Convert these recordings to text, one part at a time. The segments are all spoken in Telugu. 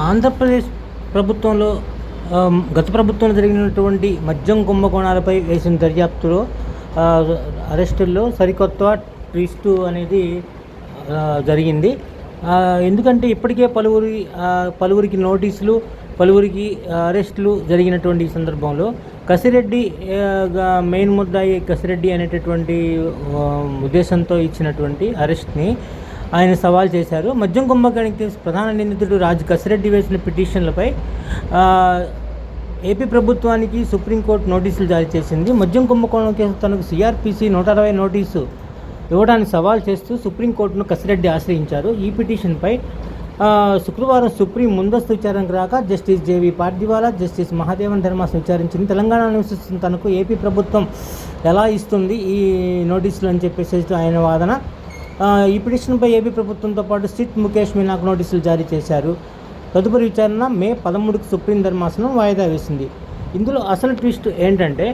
ఆంధ్రప్రదేశ్ ప్రభుత్వంలో గత ప్రభుత్వంలో జరిగినటువంటి మద్యం కుంభకోణాలపై వేసిన దర్యాప్తులో అరెస్టుల్లో సరికొత్త ట్విస్ట్ అనేది జరిగింది. ఎందుకంటే ఇప్పటికే పలువురి పలువురికి నోటీసులు పలువురికి అరెస్టులు జరిగినటువంటి సందర్భంలో కసిరెడ్డి మెయిన్ ముద్దాయి కసిరెడ్డి అనేటటువంటి ఉద్దేశంతో ఇచ్చినటువంటి అరెస్ట్ని ఆయన సవాల్ చేశారు. మద్యం కుంభకోణానికి ప్రధాన నిందితుడు రాజు కసిరెడ్డి వేసిన పిటిషన్లపై ఏపీ ప్రభుత్వానికి సుప్రీంకోర్టు నోటీసులు జారీ చేసింది. మద్యం కుంభకోణం కేసు తనకు సిఆర్పిసి నూట అరవై నోటీసు ఇవ్వడానికి సవాల్ చేస్తూ సుప్రీంకోర్టును కసిరెడ్డి ఆశ్రయించారు. ఈ పిటిషన్పై శుక్రవారం సుప్రీం ముందస్తు విచారణకు రాక justice JV Pardiwala justice Mahadevan ధర్మాసం విచారించింది. తెలంగాణ నివసిస్తున్న తనకు ఏపీ ప్రభుత్వం ఎలా ఇస్తుంది ఈ నోటీసులు అని చెప్పేసి ఆయన వాదన ఈ పిటిషన్పై ఏపీ ప్రభుత్వంతో పాటు సిట్ ముఖేష్ మీనాకు నోటీసులు జారీ చేశారు. తదుపరి విచారణ మే పదమూడుకు సుప్రీం ధర్మాసనం వాయిదా వేసింది. ఇందులో అసలు ట్విస్ట్ ఏంటంటే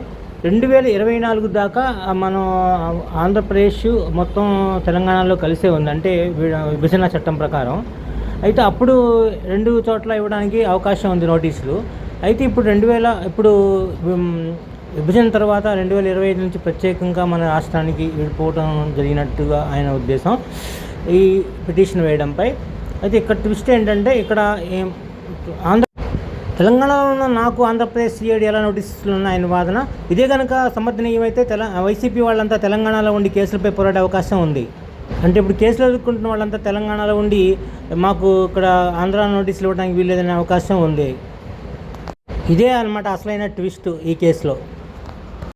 రెండు వేల ఇరవై నాలుగు దాకా మనం ఆంధ్రప్రదేశ్ మొత్తం తెలంగాణలో కలిసే ఉంది అంటే విభజన చట్టం ప్రకారం. అయితే అప్పుడు రెండు చోట్ల ఇవ్వడానికి అవకాశం ఉంది నోటీసులు. అయితే ఇప్పుడు రెండు వేల ఇప్పుడు విభజన తర్వాత రెండు వేల ఇరవై ఐదు నుంచి ప్రత్యేకంగా మన రాష్ట్రానికి విడిపోవడం జరిగినట్టుగా ఆయన ఉద్దేశం ఈ పిటిషన్ వేయడంపై. అయితే ఇక్కడ ట్విస్ట్ ఏంటంటే ఇక్కడ ఏం ఆంధ్ర తెలంగాణలో ఉన్న నాకు ఆంధ్రప్రదేశ్ సిఐడి ఎలా నోటీసులు ఉన్న ఆయన వాదన. ఇదే కనుక సమర్థనీయమైతే తెల వైసీపీ వాళ్ళంతా తెలంగాణలో ఉండి కేసులపై పోరాడే అవకాశం ఉంది. అంటే ఇప్పుడు కేసులు ఎదుర్కొంటున్న వాళ్ళంతా తెలంగాణలో ఉండి మాకు ఇక్కడ ఆంధ్ర నోటీసులు ఇవ్వడానికి వీల్లేదనే అవకాశం ఉంది. ఇదే అన్నమాట అసలైన ట్విస్ట్ ఈ కేసులో.